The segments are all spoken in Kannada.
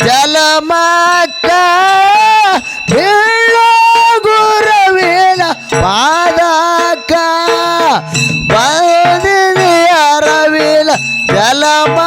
ಜಲಮಕ್ಕ ಬೀಳೋ ಗುರುವಿನ ಪಾದಕ್ಕ ಬಂದಿದೆಯ ರವಿಲ ಜಲಮ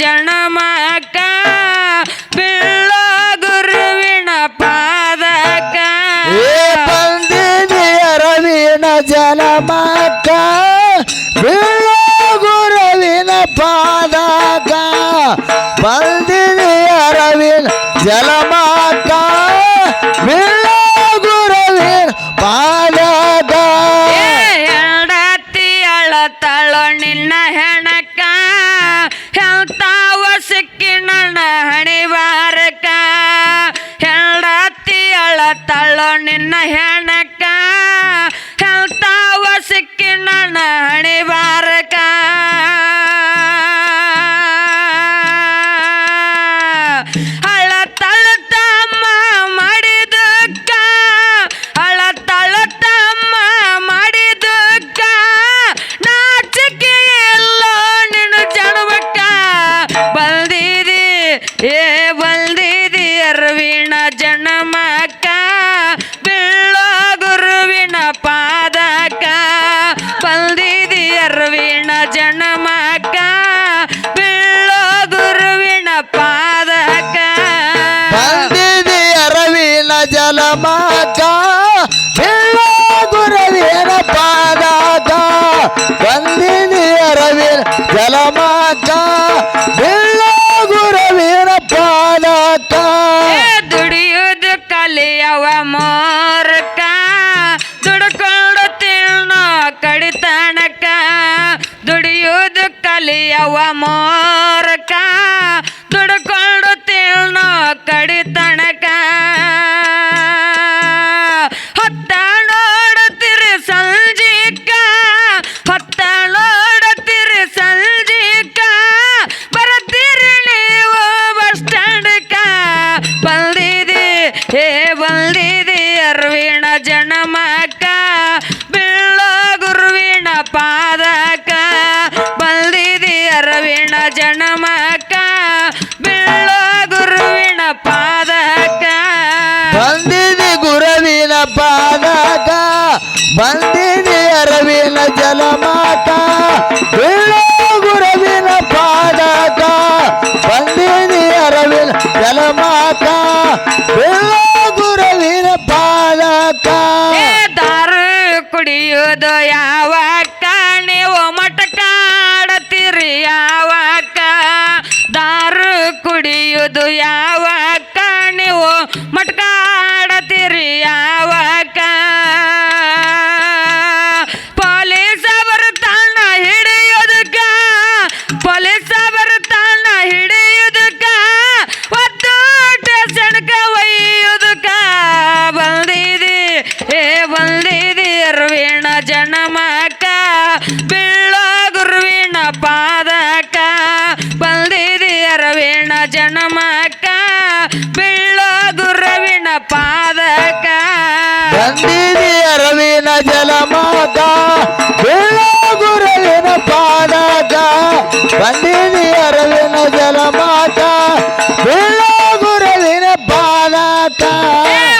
జనమక్క పిల్ల గురువిన పాదక పందిని అరవిన జనమక్క పిల్ల గురువిన పాదక పందిని అరవిన జలమాక పిల్ల గురువిన పాదక ఎడతి అళతళ నిన్న Yeah. ಬಂದಿದಿ ಗುರವಿನ ಪಾದಕ ಬಂದಿದಿ ಅರವಿನ ಜಲಮಾತ ಗುರವಿನ ಪಾದಕ ಬಂದಿದಿ ಅರವಿನ ಜಲಮಾತ ಗುರವಿನ ಪಾದಕ ದಾರು ಕುಡಿಯೋದು ಯಾವ ಜನಮಕ ಬೀಳೋ ಗುರವಿನ ಪಾದಕ. ಬಂದಿದೆಯ ರವಿನ ಜಲಮಾತ ಬೀಳೋ ಗುರವಿನ ಪಾದಕ. ಬಂದಿದೆಯ ರವಿನ ಜಲಮಾತ ಬೀಳೋ ಗುರವಿನ ಪಾದಕ.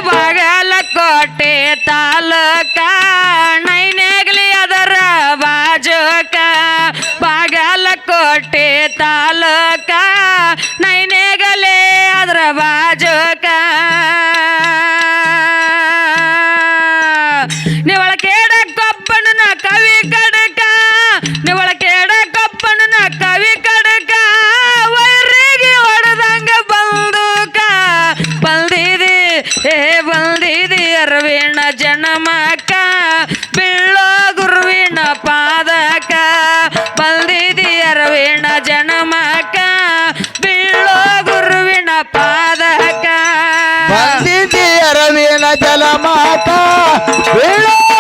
ಬಾಗಲಕೋಟೆ ತಾಲೂಕ ನೈನೇಗಲಿ ಅದರ ಬಾಜಕ. ಬಾಗಲಕೋಟೆ ತಾಲೂಕ ನೈ ಜನ ಜನಮಕ ಬೀಳೋ ಗುರುವಿನ ಪಾದಕ ಬಲ್ದಿದಿ ಅರವಿಣ ಜನಮಕ ಬೀಳೋ ಗುರುವಿನ ಪಾದಕ. ಬಲ್ದಿದಿ ಅರವಿಣ ಜನಮಕ